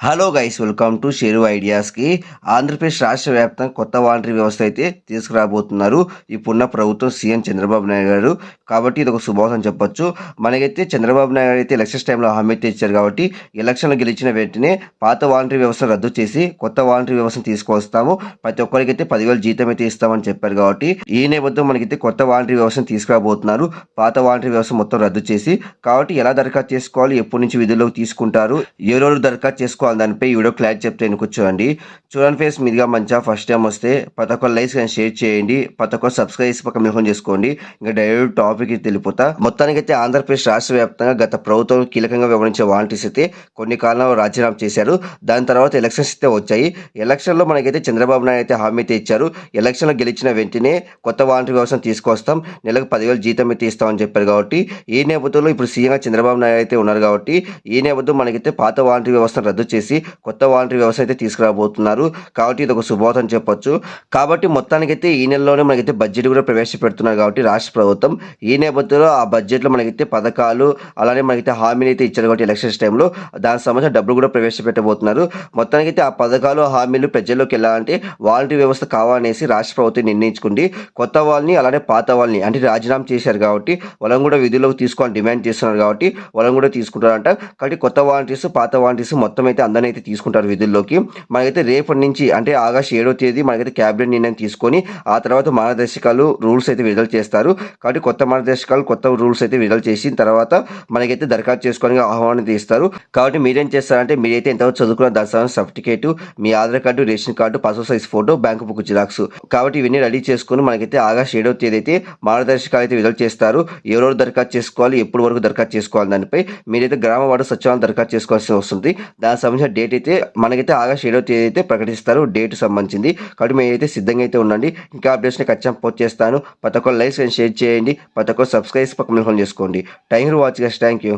Hello guys welcome to share ఐడియాస్కి Andhra Pradesh రాష్ట్ర వ్యాప్తంగా కొత్త వాలంటరీ వ్యవస్థ అయితే తీసుకురాబోతున్నారు. ఇప్పుడున్న ప్రభుత్వం సీఎం చంద్రబాబు నాయుడు గారు. కాబట్టి ఇది ఒక శుభవార్త అని చెప్పొచ్చు. మనకైతే చంద్రబాబు నాయుడు గారు అయితే ఎలక్షన్స్ టైంలో హామీ తెచ్చారు ఇచ్చారు కాబట్టి ఎలక్షన్లు గెలిచిన వెంటనే పాత వాలంటరీ వ్యవస్థను రద్దు చేసి కొత్త వాలంటరీ వ్యవస్థను తీసుకొస్తాము ప్రతి ఒక్కరికి అయితే పదివేలు జీతం అయితే ఇస్తామని చెప్పారు కాబట్టి ఈ నేపథ్యం మనకైతే కొత్త వాలంటరీ వ్యవస్థను తీసుకురాబోతున్నారు. పాత వాలంటరీ వ్యవస్థ మొత్తం రద్దు చేసి కాబట్టి ఎలా దరఖాస్తు చేసుకోవాలి? ఎప్పటి నుంచి విధుల్లోకి తీసుకుంటారు? ఎవరెవరు దరఖాస్తు చేసుకోవాలి? దానిపై వీడియో క్లారిటీ చెప్తే నేను చూడండి చూడండి ఫేస్ మీదిగా మంచిగా ఫస్ట్ టైం వస్తే ప్రతి ఒక్క లైక్స్ కానీ షేర్ చేయండి. ప్రతి ఒక్క సబ్స్క్రైబ్ చేసి పక్క మిహం చేసుకోండి. ఇంకా డైరెక్ట్ టాపిక్ తెలిపోతా మొత్తానికి అయితే ఆంధ్రప్రదేశ్ రాష్ట్ర వ్యాప్తంగా గత ప్రభుత్వం కీలకంగా వివరించే వాలంటీర్స్ అయితే కొన్ని కాలంలో రాజీనామా చేశారు. దాని తర్వాత ఎలక్షన్స్ అయితే వచ్చాయి. ఎలక్షన్లో మనకైతే చంద్రబాబు నాయుడు అయితే హామీ అయితే ఇచ్చారు. ఎలక్షన్లో గెలిచిన వెంటనే కొత్త వాలంటీర్ వ్యవస్థను తీసుకొస్తాం నెలకు పదివేలు జీతం అయితే ఇస్తామని చెప్పారు కాబట్టి ఈ నేపథ్యంలో ఇప్పుడు సీఎంగా చంద్రబాబు నాయుడు అయితే ఉన్నారు కాబట్టి ఈ నేపథ్యం మనకైతే పాత వాలంటీర్ వ్యవస్థను రద్దు చేసి కొత్త వాలంటీర్ వ్యవస్థ అయితే తీసుకురాబోతున్నారు. కాబట్టి ఇది ఒక శుభవార్త అని చెప్పొచ్చు. కాబట్టి మొత్తానికైతే ఈ నెలలోనే మనకైతే బడ్జెట్ కూడా ప్రవేశపెడుతున్నారు కాబట్టి రాష్ట్ర ప్రభుత్వం. ఈ నేపథ్యంలో ఆ బడ్జెట్లో మనకైతే పథకాలు అలానే మనకైతే హామీలు అయితే ఇచ్చారు కాబట్టి ఎలక్షన్స్ టైంలో దానికి సంబంధించిన డబ్బులు కూడా ప్రవేశపెట్టబోతున్నారు. మొత్తానికైతే ఆ పథకాలు హామీలు ప్రజల్లోకి వెళ్ళాలంటే వాలంటీర్ వ్యవస్థ కావాలనేసి రాష్ట్ర ప్రభుత్వం నిర్ణయించుకుంది. కొత్త వాళ్ళని అలానే పాత వాళ్ళని అంటే రాజీనామా చేశారు కాబట్టి వాళ్ళని కూడా విధుల్లోకి తీసుకోవాలని డిమాండ్ చేస్తున్నారు కాబట్టి వాళ్ళని కూడా తీసుకుంటారంట. కాబట్టి కొత్త వాలంటీర్స్ పాత వాలంటీర్స్ మొత్తం అయితే అందరిని అయితే తీసుకుంటారు విధుల్లోకి. మనకైతే రేపటి నుంచి అంటే ఆగస్ట్ ఏడో తేదీ మనకైతే క్యాబినెట్ నిర్ణయం తీసుకొని ఆ తర్వాత మార్గదర్శకాలు రూల్స్ అయితే విడుదల చేస్తారు. కాబట్టి కొత్త మార్గదర్శకాలు కొత్త రూల్స్ అయితే విడుదల చేసిన తర్వాత మనకైతే దరఖాస్తు చేసుకొని ఆహ్వానం తీస్తారు. కాబట్టి మీరేం చేస్తారంటే మీరైతే ఎంతవరకు చదువుకున్న దాని సర్టిఫికేట్ మీ Aadhaar card ration card passport size photo bank book xerox. కాబట్టి ఇవన్నీ రెడీ చేసుకొని మనకైతే ఆగస్ట్ ఏడవ తేదీ అయితే మార్గదర్శకాలు అయితే విడుదల చేస్తారు. ఎవరెవరు దరఖాస్తు చేసుకోవాలి ఎప్పుడు వరకు దరఖాస్తు చేసుకోవాలి దానిపై. మీరైతే గ్రామ వార్డు సచివాలయం దరఖాస్తు చేసుకోవాల్సి వస్తుంది. దానికి సంబంధించిన డేట్ అయితే మనకైతే ఆగస్ట్ ఏడవ తేదీ అయితే ప్రకటిస్తారు. డేట్ సంబంధించింది. కాబట్టి మీరైతే సిద్ధంగా అయితే ఉండండి. ఇంకా అప్డేట్స్ని ఖచ్చితంగా పోస్ట్ చేస్తాను. ప్రతి ఒక్కరు లైక్స్ అండ్ షేర్ చేయండి. ప్రతి ఒక్కరు సబ్స్క్రైబ్ పక్కన చేసుకోండి. Thank you watching thank you